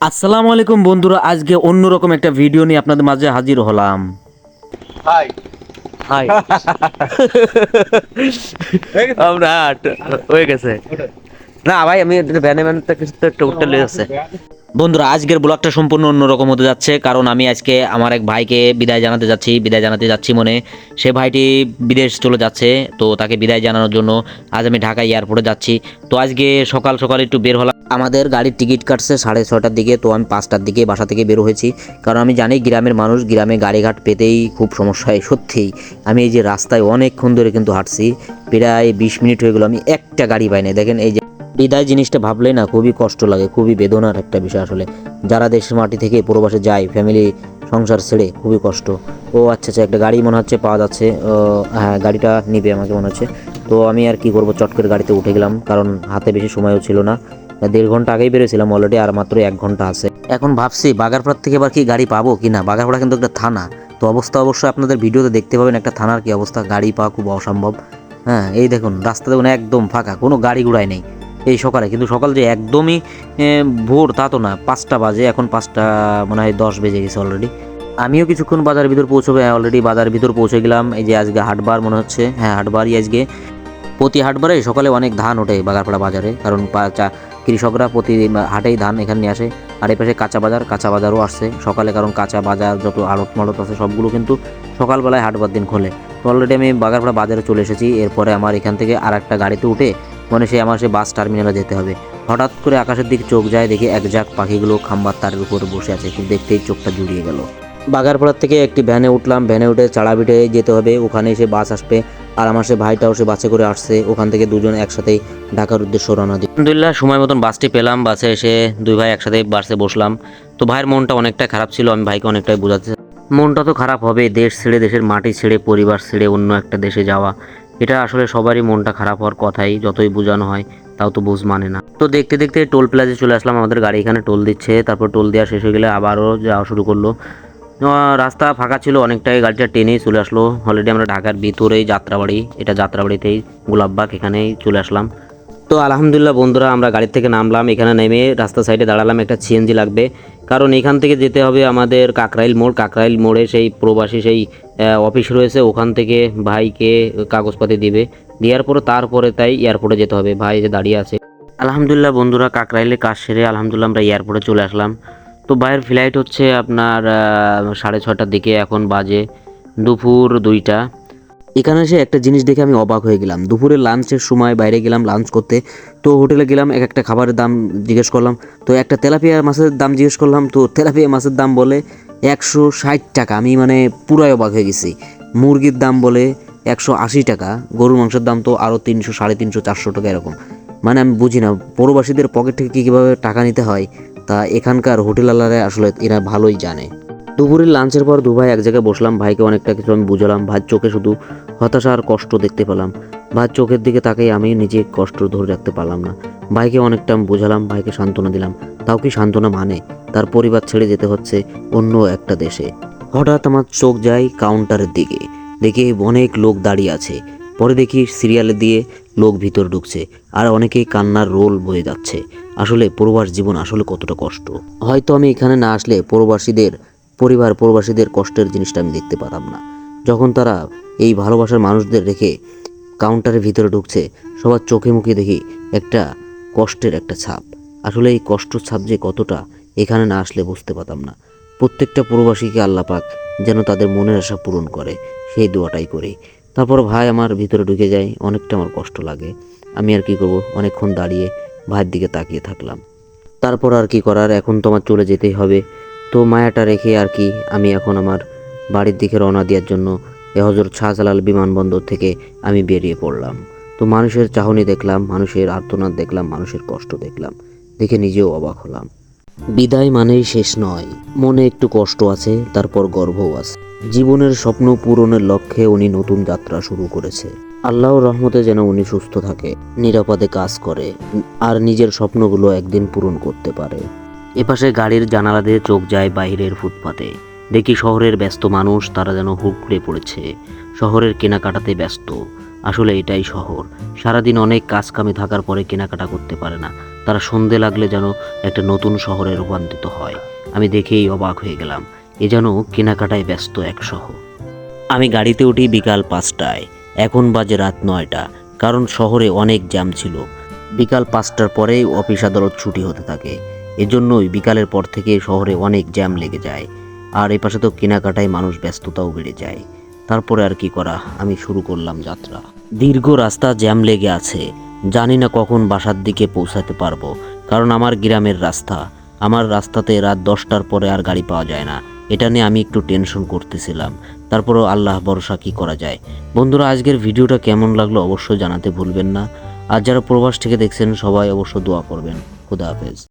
আসসালামু আলাইকুম বন্ধুরা আজকে অন্যরকম একটা ভিডিও নিয়ে আপনাদের মাঝে হাজির হলাম। হাই হাই আমরা হয়ে গেছে। না ভাই আমি ব্যানে ব্যানে কিছু তো একটা উঠতে লেগেছে বন্ধুরা, আজকের ব্লগটা সম্পূর্ণ অন্যরকম হতে যাচ্ছে, কারণ আমি আজকে আমার এক ভাইকে বিদায় জানাতে যাচ্ছি, বিদায় জানাতে যাচ্ছি মনে। সে ভাইটি বিদেশ চলে যাচ্ছে, তো তাকে বিদায় জানানোর জন্য আজ আমি ঢাকা এয়ারপোর্টে যাচ্ছি। তো আজকে সকাল সকাল একটু বের হলাম। আমাদের গাড়ির টিকিট কাটছে সাড়ে ছটার দিকে, তো আমি পাঁচটার দিকে বাসা থেকে বের হয়েছি। কারণ আমি জানি গ্রামের মানুষ, গ্রামে গাড়িঘাট পেতেই খুব সমস্যা হয়, সত্যিই। আমি এই যে রাস্তায় অনেকক্ষণ ধরে কিন্তু হাঁটছি, প্রায় বিশ মিনিট হয়ে গেলো, আমি একটা গাড়ি পাই নাই। দেখেন এই যে বিদায় জিনিসটা ভাবলেই না খুবই কষ্ট লাগে, খুবই বেদনার একটা বিষয় আসলে। যারা দেশের মাটি থেকে প্রবাসে যায় ফ্যামিলি সংসার ছেড়ে, খুবই কষ্ট। ও আচ্ছা আচ্ছা একটা গাড়ি মনে হচ্ছে পাওয়া যাচ্ছে হ্যাঁ গাড়িটা নিবে আমাকে মনে হচ্ছে। তো আমি আর কি করব, চট করে গাড়িতে উঠে গেলাম, কারণ হাতে বেশি সময়ও ছিল না। দেড় ঘণ্টা আগেই বেরোছিলাম অলরেডি আর মাত্র এক ঘণ্টা আছে। এখন ভাবছি বাগারপাড় থেকে এবার কি গাড়ি পাবো কি না বাগারপাড়া কিন্তু একটা থানা। তো অবস্থা অবশ্যই আপনাদের ভিডিওতে দেখতে পাবেন একটা থানার কি অবস্থা। গাড়ি পাওয়া খুব অসম্ভব। হ্যাঁ এই দেখুন রাস্তা দেখুন একদম ফাঁকা, কোনো গাড়ি ঘোড়াই নেই। এই সকালে, কিন্তু সকাল যে একদমই ভোর তা তো না, পাঁচটা বাজে, এখন পাঁচটা মনে হয় দশ বেজে গেছে অলরেডি আমিও কিছুক্ষণ বাজার ভিতর পৌঁছবে অলরেডি বাজার ভিতর পৌঁছে গেলাম, এই যে আজকে হাটবার মনে হচ্ছে হ্যাঁ হাটবারই আজকে। প্রতি হাটবারে সকালে অনেক ধান ওঠে বাগারপাড়া বাজারে, কারণ কৃষকরা প্রতি হাটেই ধান এখানে নিয়ে আসে, আর এই পাশে কাঁচা বাজার, কাঁচা বাজারও আসছে। সকালে কারণ কাঁচা বাজার, যত আড়ত মাড়ত আছে সবগুলো কিন্তু সকালবেলায় হাটবার দিন খোলে। তো অলরেডি আমি বাগারপাড়া বাজারে চলে এসেছি, এরপরে আমার এখান থেকে আর একটা গাড়িতে উঠে মানে সে আমার সে বাস টার্মিনালে যেতে হবে। হঠাৎ করে আকাশের দিকে চোখ যায়, দেখি এক ঝাঁক পাখিগুলো খাম্বার তারের উপর বসে আছে। খুব দেখতেই চোখটা জুড়িয়ে গেল। বাগারপাড়ার থেকে একটি ভ্যানে উঠলাম। ভ্যানে উঠে চাড়াবিটে যেতে হবে। ওখানে এসে বাস আসবে। আর আমার সে ভাইটাও সে বাসে করে আসছে। ওখান থেকে দুজন একসাথেই ঢাকার উদ্দেশ্যে রওনা দিই। আলহামদুলিল্লাহ, সময় মতন বাসটি পেলাম। বাসে এসে দুই ভাই একসাথে বাসে বসলাম। তো ভাইয়ের মনটা অনেকটা খারাপ ছিল। আমি ভাইকে অনেকটাই বোঝাতে মনটা তো খারাপ হবে দেশ ছেড়ে দেশের মাটি ছেড়ে, পরিবার ছেড়ে অন্য একটা দেশে যাওয়া। এটা আসলে সবারই মনটা খারাপ হওয়ার কথাই, যতই বোঝানো হয়, তাও তো বুঝ মানে না। তো দেখতে দেখতে টোল প্লাজে চলে আসলাম, আমাদের গাড়ি এখানে টোল দিচ্ছে, তারপর টোল দেওয়া শেষ হয়ে গেলে আবারও যাওয়া শুরু করল। রাস্তা ফাঁকা ছিল, অনেকটাই গাড়িটা টেনেই চলে আসলো। অলরেডি আমরা ঢাকার ভিতরেই যাত্রাবাড়ি, এটা যাত্রাবাড়িতেই, গোলাপবাগ এখানেই চলে আসলাম। তো আলহামদুলিল্লাহ বন্ধুরা, আমরা গাড়ি থেকে নামলাম, এখানে নেমে রাস্তা সাইডে দাঁড়ালাম, একটা সিএনজি লাগবে। কারণ এখান থেকে যেতে হবে আমাদের কাকরাইল মোড়। কাকরাইল মোড়ে সেই প্রবাসী সেই অফিস রয়েছে, ওখান থেকে ভাইকে কাগজপাতি দিবে। দেওয়ার পরে তারপরে তাই এয়ারপোর্টে যেতে হবে। ভাই যে দাঁড়িয়ে আছে। আলহামদুলিল্লাহ বন্ধুরা, কাকরাইলে কাজ সেরে আলহামদুলিল্লাহ আমরা এয়ারপোর্টে চলে আসলাম। তো ভাইয়ের ফ্লাইট হচ্ছে আপনার সাড়ে ছটার দিকে। এখন বাজে দুপুর দুইটা। এখানে এসে একটা জিনিস দেখে আমি অবাক হয়ে গেলাম। দুপুরে লাঞ্চের সময় বাইরে গেলাম লাঞ্চ করতে। তো হোটেলে গেলাম, এক একটা খাবারের দাম জিজ্ঞেস করলাম। তো একটা তেলাপিয়া মাছের দাম জিজ্ঞেস করলাম। তো তেলাপিয়া মাছের দাম বলে একশো ষাট টাকা। আমি মানে পুরাই অবাক হয়ে গেছি। মুরগির দাম বলে একশো আশি টাকা। গরুর মাংসের দাম তো আরও তিনশো, সাড়ে তিনশো, চারশো টাকা এরকম। মানে আমি বুঝি না, প্রবাসীদের পকেট থেকে কী কীভাবে টাকা নিতে হয়? তা এখানকার হোটেলওয়ালারা আসলে এরা ভালোই জানে। দুপুরের লাঞ্চের পর দু ভাই এক জায়গায় বসলাম। ভাইকে অনেকটা কিছু আমি বুঝালাম। ভাই চোখে শুধু হতাশা আর কষ্ট দেখতে পেলাম। ভাই চোখের দিকে তাকাই আমি নিজে কষ্ট ধরে রাখতে পারলাম না। ভাইকে অনেকটা আমি বোঝালাম, ভাইকে সান্ত্বনা দিলাম। তাও কি সান্ত্বনা মানে? তার পরিবার ছেড়ে যেতে হচ্ছে অন্য একটা দেশে। হঠাৎ আমার চোখ যায় কাউন্টারের দিকে। দেখি অনেক লোক দাঁড়িয়ে আছে। পরে দেখি সিরিয়ালে দিয়ে লোক ভিতর ঢুকছে আর অনেকেই কান্নার রোল বয়ে যাচ্ছে। আসলে প্রবাস জীবন আসলে কতটা কষ্ট? হয়তো আমি এখানে না আসলে প্রবাসীদের পরিবার প্রবাসীদের কষ্টের জিনিসটা আমি দেখতে পারতাম না। যখন তারা এই ভালোবাসার মানুষদের রেখে কাউন্টারের ভিতরে ঢুকছে, সবার চোখে মুখে দেখি একটা কষ্টের একটা ছাপ। আসলে এই কষ্ট ছাপ যে কতটা, এখানে না আসলে বুঝতে পারতাম না। প্রত্যেকটা প্রবাসীকে আল্লাহ পাক যেন তাদের মনের আশা পূরণ করে, সেই দোয়াটাই করি। তারপর ভাই আমার ভিতরে ঢুকে যায়, অনেকটা আমার কষ্ট লাগে। আমি আর কি করব? অনেকক্ষণ দাঁড়িয়ে ভাইয়ের দিকে তাকিয়ে থাকলাম। তারপর আর কি করার? এখন তো আমার চলে যেতেই হবে। তো মায়াটা রেখে আর কি আমি এখন আমার বাড়ির দিকে রওনা দেওয়ার জন্য এ হজরত শাহজালাল বিমানবন্দর থেকে আমি বেরিয়ে পড়লাম। তো মানুষের চাহনি দেখলাম, মানুষের আর্তনাদ দেখলাম, মানুষের কষ্ট দেখলাম, দেখে নিজেও অবাক হলাম। বিদায় মানেই শেষ নয়, মনে একটু কষ্ট আছে, তারপর গর্বও আছে। জীবনের স্বপ্ন পূরণের লক্ষ্যে উনি নতুন যাত্রা শুরু করেছে। আল্লাহর রহমতে যেন উনি সুস্থ থাকে, নিরাপদে কাজ করে, আর নিজের স্বপ্নগুলো একদিন পূরণ করতে পারে। এপাশে গাড়ির জানালা দিয়ে চোখ যায় বাইরের ফুটপাতে। দেখি শহরের ব্যস্ত মানুষ, তারা যেন হুকড়ে পড়েছে। শহরের কেনাকাটাতে ব্যস্ত। আসলে এটাই শহর। সারাদিন অনেক কাজ কামে থাকার পরে কেনাকাটা করতে পারে না। তারা সন্ধে লাগলে যেন একটা নতুন শহরে রূপান্তরিত হয়। আমি দেখেই অবাক হয়ে গেলাম। এ যেন কেনাকাটায় ব্যস্ত এক শহর। আমি গাড়িতে উঠি বিকাল পাঁচটায়। এখন বাজে রাত নয়টা। কারণ শহরে অনেক জ্যাম ছিল। বিকাল পাঁচটার পরেই অফিস আদালত ছুটি হতে থাকে। এজন্যই বিকালের পর থেকে শহরে অনেক জ্যাম লেগে যায়। আর এ পাশে তো কেনাকাটায় মানুষ ব্যস্ততাও বেড়ে যায়। তারপরে আর কি করা, আমি শুরু করলাম যাত্রা। দীর্ঘ রাস্তা জ্যাম লেগে আছে। জানি না কখন বাসার দিকে পৌঁছাতে পারব, কারণ আমার গ্রামের রাস্তা। আমার রাস্তাতে রাত দশটার পরে আর গাড়ি পাওয়া যায় না। এটা নিয়ে আমি একটু টেনশন করতেছিলাম। তারপরেও আল্লাহ ভরসা কি করা যায়? বন্ধুরা, আজকের ভিডিওটা কেমন লাগল অবশ্যই জানাতে ভুলবেন না। আর যারা প্রবাস থেকে দেখছেন, সবাই অবশ্য দোয়া করবেন। খুদা হাফেজ।